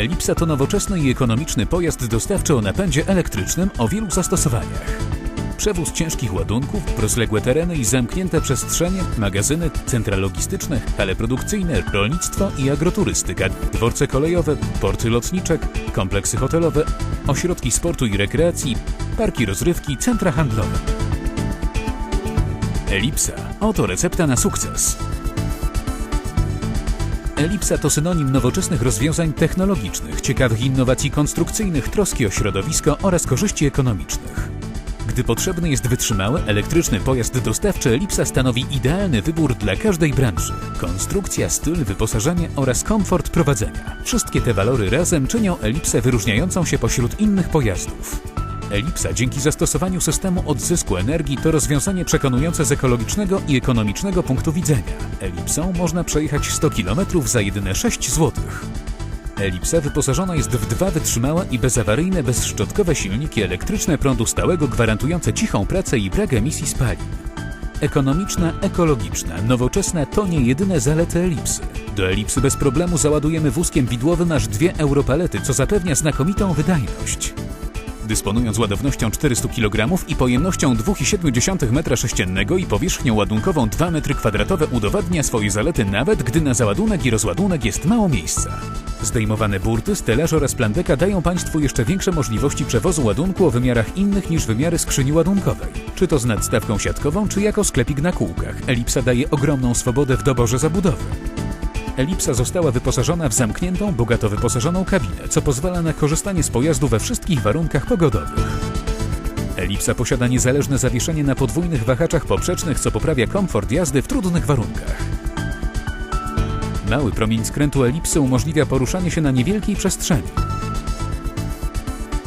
Elipsa to nowoczesny i ekonomiczny pojazd dostawczy o napędzie elektrycznym o wielu zastosowaniach. Przewóz ciężkich ładunków, rozległe tereny i zamknięte przestrzenie, magazyny, centra logistyczne, hale produkcyjne, rolnictwo i agroturystyka, dworce kolejowe, porty lotniczek, kompleksy hotelowe, ośrodki sportu i rekreacji, parki rozrywki, centra handlowe. Elipsa. Oto recepta na sukces. Elipsa to synonim nowoczesnych rozwiązań technologicznych, ciekawych innowacji konstrukcyjnych, troski o środowisko oraz korzyści ekonomicznych. Gdy potrzebny jest wytrzymały, elektryczny pojazd dostawczy, Elipsa stanowi idealny wybór dla każdej branży. Konstrukcja, styl, wyposażenie oraz komfort prowadzenia. Wszystkie te walory razem czynią Elipsę wyróżniającą się pośród innych pojazdów. Elipsa dzięki zastosowaniu systemu odzysku energii to rozwiązanie przekonujące z ekologicznego i ekonomicznego punktu widzenia. Elipsą można przejechać 100 km za jedyne 6 zł. Elipsa wyposażona jest w dwa wytrzymałe i bezawaryjne bezszczotkowe silniki elektryczne prądu stałego gwarantujące cichą pracę i brak emisji spalin. Ekonomiczna, ekologiczna, nowoczesna to nie jedyne zalety Elipsy. Do Elipsy bez problemu załadujemy wózkiem widłowym aż dwie europalety, co zapewnia znakomitą wydajność. Dysponując ładownością 400 kg i pojemnością 2,7 m3 i powierzchnią ładunkową 2 m2 udowadnia swoje zalety nawet gdy na załadunek i rozładunek jest mało miejsca. Zdejmowane burty, stelaż oraz plandeka dają Państwu jeszcze większe możliwości przewozu ładunku o wymiarach innych niż wymiary skrzyni ładunkowej. Czy to z nadstawką siatkową, czy jako sklepik na kółkach. Elipsa daje ogromną swobodę w doborze zabudowy. Elipsa została wyposażona w zamkniętą, bogato wyposażoną kabinę, co pozwala na korzystanie z pojazdu we wszystkich warunkach pogodowych. Elipsa posiada niezależne zawieszenie na podwójnych wahaczach poprzecznych, co poprawia komfort jazdy w trudnych warunkach. Mały promień skrętu elipsy umożliwia poruszanie się na niewielkiej przestrzeni.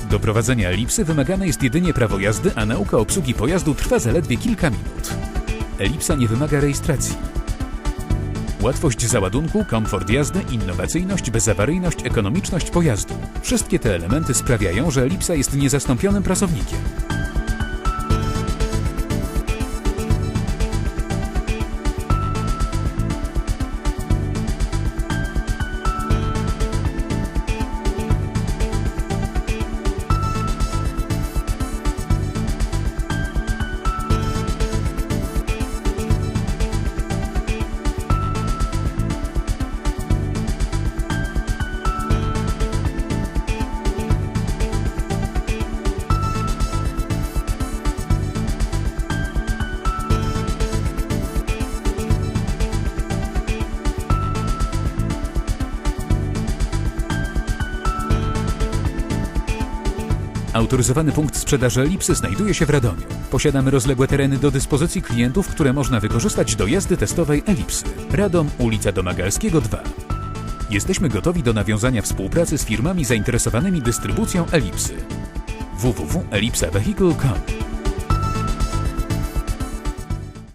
Do prowadzenia elipsy wymagane jest jedynie prawo jazdy, a nauka obsługi pojazdu trwa zaledwie kilka minut. Elipsa nie wymaga rejestracji. Łatwość załadunku, komfort jazdy, innowacyjność, bezawaryjność, ekonomiczność pojazdu. Wszystkie te elementy sprawiają, że Elipsa jest niezastąpionym pracownikiem. Autoryzowany punkt sprzedaży Elipsy znajduje się w Radomiu. Posiadamy rozległe tereny do dyspozycji klientów, które można wykorzystać do jazdy testowej Elipsy. Radom, ulica Domagalskiego 2. Jesteśmy gotowi do nawiązania współpracy z firmami zainteresowanymi dystrybucją Elipsy. www.elipsavehicle.com